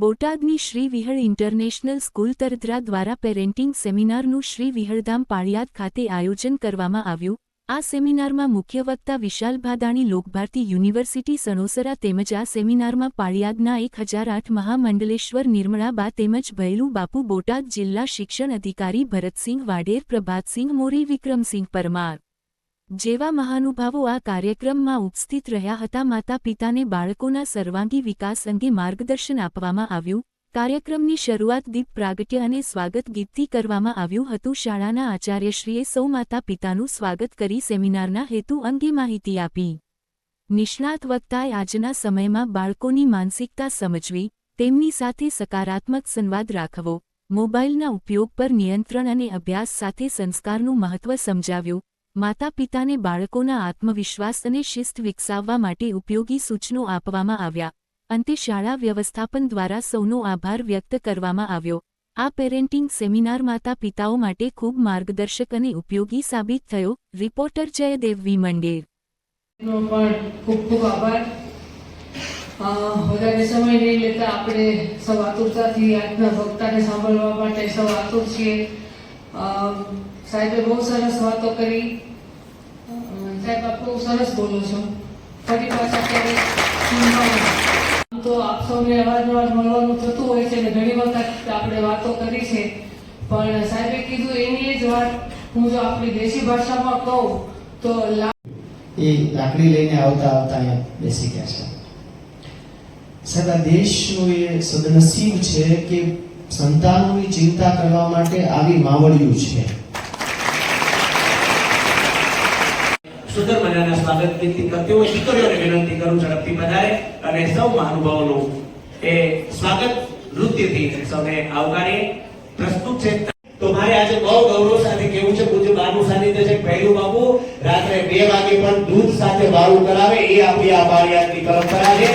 બોટાદની Shri Vihal international school તરદ્રા દ્વારા parenting સેમિનારનું શ્રી વિહળધામ પાળિયાદ ખાતે આયોજન કરવામાં આવ્યું. આ સેમિનારમાં મુખ્ય વક્તા વિશાલ ભાદાણી, લોકભારતી યુનિવર્સિટી સણોસરા તેમજ આ સેમિનારમાં પાળિયાદના એક હજાર આઠ મહામંડલેશ્વર નિર્મળાબા તેમજ ભૈલું બાપુ, બોટાદ જિલ્લા શિક્ષણ અધિકારી ભરતસિંહ વાડેર, પ્રભાતસિંહ મોરી, વિક્રમસિંહ પરમાર જેવા મહાનુભાવો આ કાર્યક્રમમાં ઉપસ્થિત રહ્યા હતા, માતા પિતાને બાળકોના સર્વાંગી વિકાસ અંગે માર્ગદર્શન આપવામાં આવ્યું. કાર્યક્રમની શરૂઆત દીપ પ્રાગટ્ય અને સ્વાગત ગીતથી કરવામાં આવ્યું હતું. શાળાના આચાર્યશ્રીએ સૌ માતા પિતાનું સ્વાગત કરી સેમિનારના હેતુ અંગે માહિતી આપી. નિષ્ણાત વક્તાએ આજના સમયમાં બાળકોની માનસિકતા સમજવી, તેમની સાથે સકારાત્મક સંવાદ રાખવો, મોબાઈલના ઉપયોગ પર નિયંત્રણ અને અભ્યાસ સાથે સંસ્કારનું મહત્વ સમજાવ્યું. માતા પિતાને બાળકોના આત્મવિશ્વાસ અને શિસ્ત વિકસાવવા માટે ઉપયોગી સૂચનો આપવામાં આવ્યા. અંતે શાળા વ્યવસ્થાપન દ્વારા સૌનો આભાર વ્યક્ત કરવામાં આવ્યો. આ પેરેન્ટિંગ સેમિનાર માતા પિતાઓ માટે ખૂબ માર્ગદર્શક અને ઉપયોગી સાબિત થયો. Reporter Jaydev V. મંડેર. વધારે સમય નહીં લેતા આપણે સૌ આતુરતાથી આજના વક્તાને સાંભળવા માટે સૌ આતુર છીએ. સાહેબે બહુ સરસ વાતો કરી. સાહેબ, આપ બહુ સરસ બોલો છો. ફરી પાછા ક્યારેક તો આપ સૌને અવારનવાર મળવાનું થતું હોય છે અને ઘણી વખત આપણે વાતો કરી છે. પણ સાહેબે કીધું એની જ વાત, હું જો આપણી દેશી ભાષામાં કહું, તો એ લાકડી લઈને આવતા આવતા અહીંયા બેસી ગયા છે. સાહેબ, આ દેશનું એ સદનસીબ છે કે સંતાનોની ચિંતા કરવા માટે આવી માવડિયું છે. સુંદર મજાના સ્વાગત ગીતથી કરતી હોય દીકરીઓને વિનંતી કરું ઝડપથી પધારે અને સૌ મહાનુભાવોનું એ સ્વાગત નૃત્યથી સૌને આવકારીએ. પ્રસ્તુત છે. તો મારે આજે બહુ ગૌરવ સાથે કેવું છે? પૂજ્ય બાનું સાનિધ્ય છે, પહેલું બાપુ રાત્રે બે વાગે પણ દૂધ સાથે વાળું કરાવે, એ આપણી આ બાળિયાતની પરંપરા છે.